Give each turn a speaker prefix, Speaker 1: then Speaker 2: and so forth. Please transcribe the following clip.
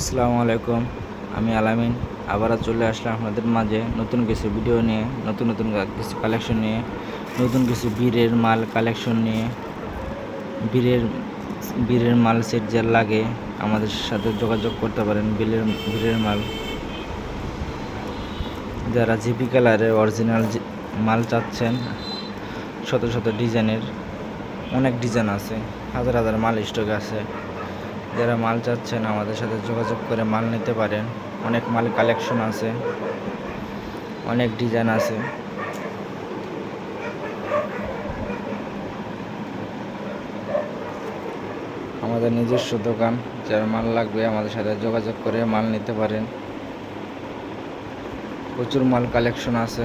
Speaker 1: আসসালামু আলাইকুম, আমি আলামিন। আবার চলে আসলাম আপনাদের মাঝে নতুন কিছু ভিডিও নিয়ে, নতুন নতুন কিছু কালেকশন নিয়ে, নতুন কিছু বীরের মাল কালেকশন নিয়ে। বীরের বীরের মাল সেট যার লাগে, আমাদের সাথে যোগাযোগ করতে পারেন বীরের বীরের মাল। যারা জিপি কালারের অরিজিনাল মাল চাচ্ছেন, শত শত ডিজাইনের অনেক ডিজাইন আছে, হাজার হাজার মাল স্টক আছে। যারা মাল চাচ্ছেন, আমাদের সাথে যোগাযোগ করে মাল নিতে পারেন। অনেক মাল কালেকশন আছে, অনেক ডিজাইন আছে। আমাদের নিজস্ব দোকান, যার মাল লাগবে, আমাদের সাথে যোগাযোগ করে মাল নিতে পারেন। প্রচুর মাল কালেকশন আছে।